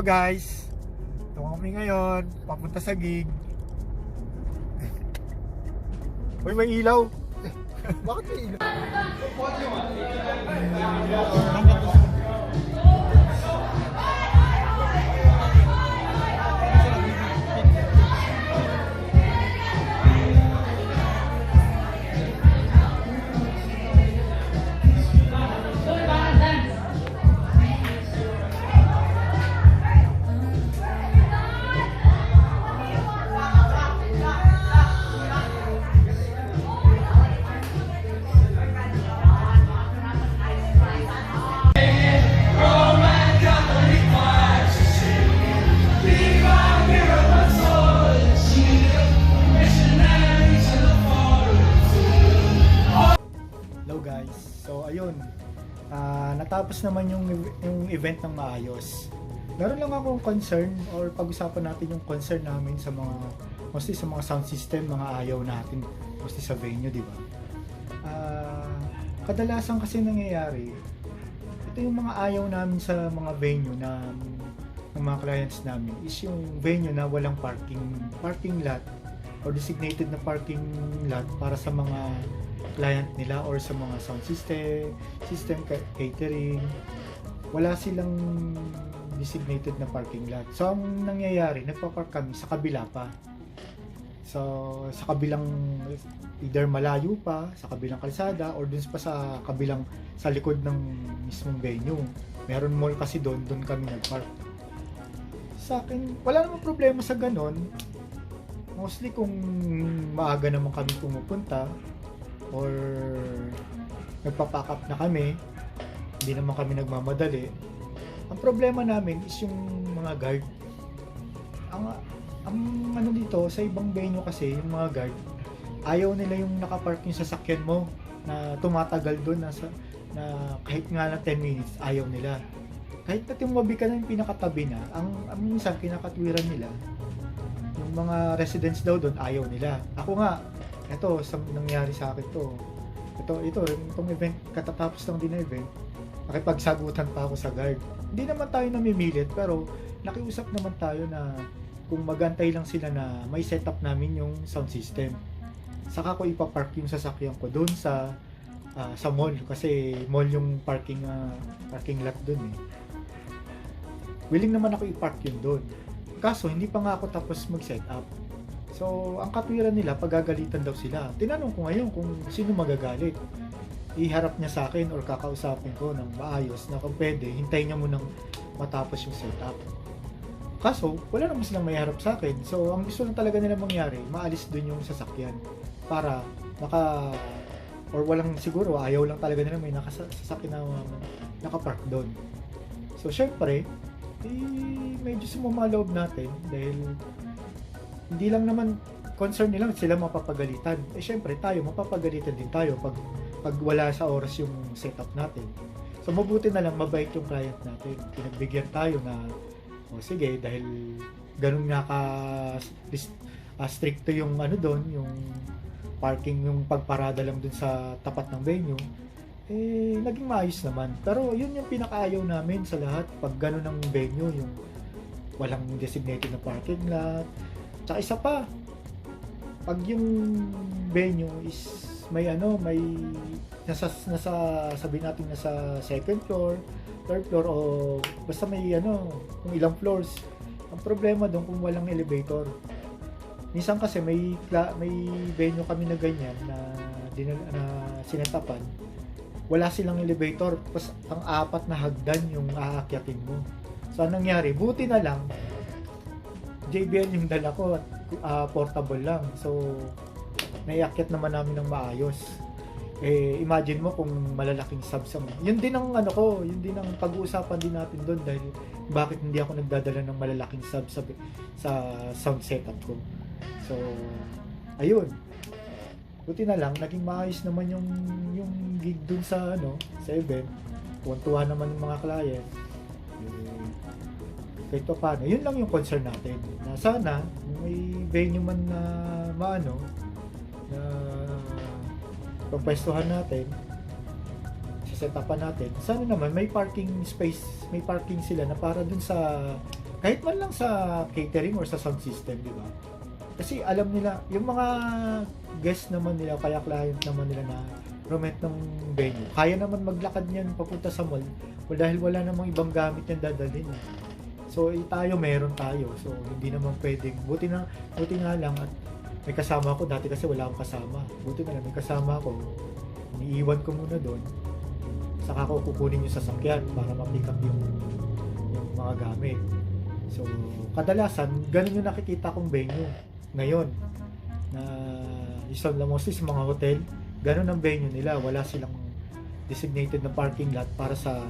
Hello guys! Ito kami ngayon, papunta sa gig. Uy, may ilaw! Bakit may ilaw? Ah, natapos naman yung yung event ng maayos. Meron lang akong concern or pag-usapan natin yung concern namin sa mga mostly sa mga sound system, mga ayaw natin mostly sa venue, di ba? Ah, kadalasan kasi nangyayari ito yung mga ayaw namin sa mga venue na ng mga clients namin is yung venue na walang parking parking lot or designated na parking lot para sa mga client nila or sa mga sound system, system ca- catering. Wala silang designated na parking lot. So, ang nangyayari, nagpa-park kami sa kabila pa. So, sa kabilang either malayo pa, sa kabilang kalsada, or dun pa sa kabilang, sa likod ng mismong venue. Meron mall kasi doon, doon kami nag-park. Sa akin, wala namang problema sa ganon. Mostly kung maaga naman kami pumupunta, or nagpa-pack up na kami, hindi naman kami nagmamadali. Ang problema namin is yung mga guard. Ang, ang ano dito, sa ibang venue kasi, yung mga guard, ayaw nila yung nakapark yung sasakyan mo na tumatagal doon na, sa, na kahit nga na 10 minutes, ayaw nila. Kahit na tumabi ka na yung pinakatabi na, ang, ang minsan kinakatwiran nila, yung mga residents daw doon, ayaw nila. Ako nga, ito, sa nangyari sa akin to. Ito, ito, itong event, katatapos lang din na event, nakipagsagutan pa ako sa guard. Hindi naman tayo namimilit, pero nakiusap naman tayo na kung magantay lang sila na may setup namin yung sound system. Saka ko ipapark yung sasakyan ko doon sa ah, sa mall kasi mall yung parking ah, parking lot doon eh. Willing naman ako i-park yun doon. Kaso hindi pa nga ako tapos mag-set up. So, ang katwiran nila, pagagalitan daw sila. Tinanong ko ngayon kung sino magagalit. Iharap niya sa akin or kakausapin ko ng maayos na kung pwede, hintayin niya munang matapos yung setup. Kaso, wala naman silang may harap sa akin. So, ang gusto lang talaga nila mangyari, maalis dun yung sasakyan. Para maka... Or walang siguro, ayaw lang talaga nila may nakasasakyan na um, nakapark doon. So, syempre, eh, medyo sumama loob natin dahil hindi lang naman concern nila sila mapapagalitan. Eh syempre tayo mapapagalitan din tayo pag pag wala sa oras yung setup natin. So mabuti na lang mabait yung client natin. Pinagbigyan tayo na o sige dahil ganun nga ka ah, stricto yung ano doon, yung parking yung pagparada lang dun sa tapat ng venue eh naging maayos naman. Pero yun yung pinakaayaw namin sa lahat pag ganun ang venue yung walang designated na parking lot. Tsaka isa pa, pag yung venue is may ano, may nasa nasa sabi natin nasa second floor, third floor o basta may ano, kung ilang floors. Ang problema doon kung walang elevator. Minsan kasi may may venue kami na ganyan na dinal na sinetapan. Wala silang elevator, tapos ang apat na hagdan yung aakyatin mo. So anong nangyari? Buti na lang JBL yung dala ko at ah, portable lang. So, naiakyat naman namin ng maayos. Eh, imagine mo kung malalaking subs ang... Yun din ang ano ko, yun din ang pag-uusapan din natin doon dahil bakit hindi ako nagdadala ng malalaking subs sa, sa sound setup ko. So, ayun. Buti na lang, naging maayos naman yung yung gig dun sa ano, sa event. Tuwan-tuwa naman yung mga client. Eh, kahit pa paano, yun lang yung concern natin. Na sana, may venue man na maano, na pagpwestuhan natin, sa setupan natin, sana naman may parking space, may parking sila na para dun sa kahit man lang sa catering or sa sound system, di ba? Kasi alam nila, yung mga guest naman nila, kaya client naman nila na rent ng venue, kaya naman maglakad niyan papunta sa mall dahil wala namang ibang gamit yan dadalhin. So, eh, tayo meron tayo. So, hindi naman pwedeng. Buti na, buti nga lang at may kasama ako dati kasi wala akong kasama. Buti na lang may kasama ako. Iniiwan ko muna doon. Saka ko kukunin yung sasakyan para ma-pick up yung, yung mga gamit. So, kadalasan, ganun yung nakikita kong venue ngayon. Na isang sa mga hotel, ganun ang venue nila. Wala silang designated na parking lot para sa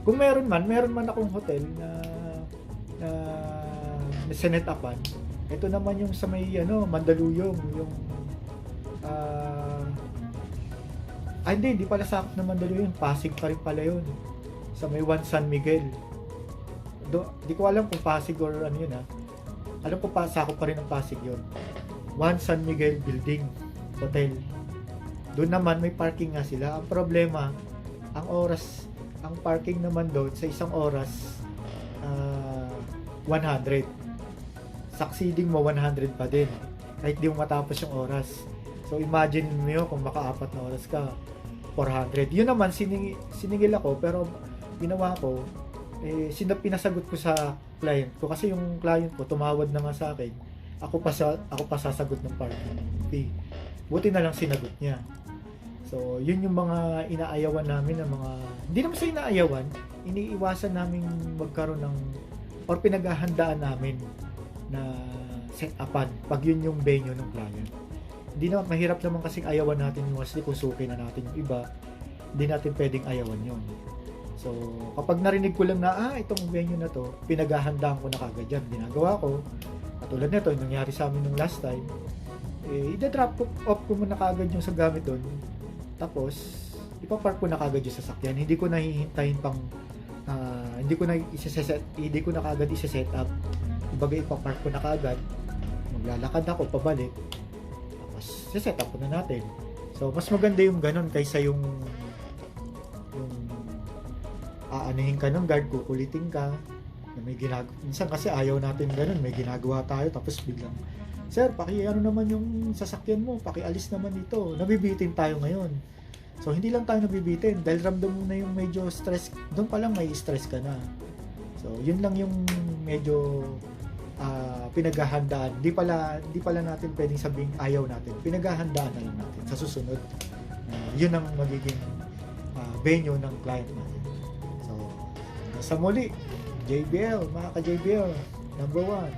kung meron man, meron man akong hotel na sinet upan. Ito naman yung sa may ano, Mandaluyong, yung ah ah, hindi, hindi pala sakop na Mandaluyong, Pasig pa rin pala yun. Sa may One San Miguel. Do, di ko alam kung Pasig or ano yun ha. Alam ko pa, sakop pa rin ng Pasig yun. One San Miguel Building Hotel. Doon naman may parking nga sila. Ang problema, ang oras, ang parking naman doon sa isang oras, ah, 100. Succeeding mo 100 pa din. Kahit di mo matapos yung oras. So imagine mo kung makaapat na oras ka, 400. Yun naman, siningi, siningil ako, pero ginawa ko, eh, sina, pinasagot ko sa client ko. Kasi yung client ko, tumawad na nga sa akin. Ako pa, sa, ako pa sasagot ng parking fee. Buti na lang sinagot niya. So, yun yung mga inaayawan namin ng mga, hindi naman sa inaayawan, iniiwasan namin magkaroon ng, or pinaghahandaan namin na set upan pag yun yung venue ng client. Hindi na, mahirap naman kasing ayawan natin yung mostly kung suki na natin yung iba, hindi natin pwedeng ayawan yun. So, kapag narinig ko lang na, ah, itong venue na to, pinaghahandaan ko na kagad yan. Ginagawa ko, katulad nito, yung nangyari sa amin nung last time, eh, ida-drop off ko muna kagad yung sa gamit doon. Tapos, ipapark ko na kagad yung sasakyan. Hindi ko nahihintayin pang, ah, hindi ko na isa-set, hindi ko na kagad isa-set up. Kumbaga, ipapark ko na kagad. Maglalakad ako, pabalik. Tapos, set up na natin. So, mas maganda yung ganun kaysa yung yung aanuhin ka ng guard, kukulitin ka, na may ginagawa. Minsan kasi ayaw natin ganun, may ginagawa tayo, tapos biglang, Sir, paki ano naman yung sasakyan mo, pakialis naman dito. Nabibitin tayo ngayon. So, hindi lang tayo nabibitin. Dahil ramdam mo na yung medyo stress, doon pa lang may stress ka na. So, yun lang yung medyo ah, pinaghahandaan. Di pala, di pala natin pwedeng sabihin ayaw natin. Pinaghahandaan na lang natin sa susunod. Ah, yun ang magiging ah, venue ng client natin. So, sa muli, JBL, mga ka-JBL, number one.